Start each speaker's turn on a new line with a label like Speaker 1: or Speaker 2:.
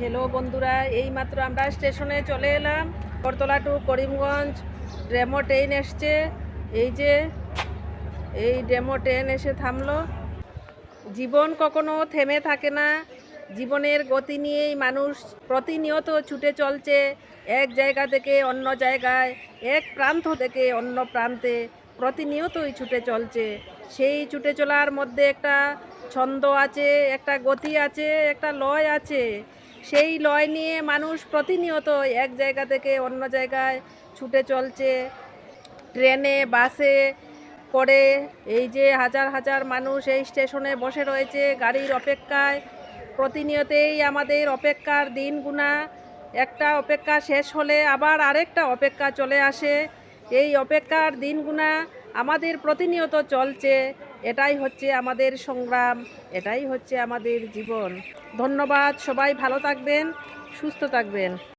Speaker 1: Hello বন্ধুরা এই মাত্র আমরা স্টেশনে চলে এলাম। Karatala to Karimganj DEMU train এসছে। এই যে, এই ডেমো ট্রেন এসে থামলো। জীবন কখনো থেমে থাকে না। জীবনের গতি নিয়েই মানুষ প্রতিনিয়ত ছুটে চলছে। এক জায়গা থেকে অন্য জায়গায়, এক প্রান্ত থেকে অন্য প্রান্তে প্রতিনিয়তই ছুটে চলছে। সেই ছুটে চলার মধ্যে একটা ছন্দ আছে, একটা গতি আছে, একটা লয় আছে। সেই লয় নিয়ে মানুষ প্রতিনিয়ত এক জায়গা থেকে অন্য জায়গায় ছুটে চলছে। ট্রেনে, বাসে করে এই যে হাজার হাজার মানুষ এই স্টেশনে বসে রয়েছে গাড়ির অপেক্ষায়। প্রতিনিয়তেই আমাদের অপেক্ষার দিন গুণা একটা অপেক্ষা শেষ হলে আবার আরেকটা অপেক্ষা চলে আসে। এই অপেক্ষার দিন গুণা আমাদের প্রতিনিয়ত চলছে। এটাই হচ্ছে আমাদের সংগ্রাম এটাই হচ্ছে আমাদের জীবন। ধন্যবাদ সবাই ভালো থাকবেন সুস্থ থাকবেন।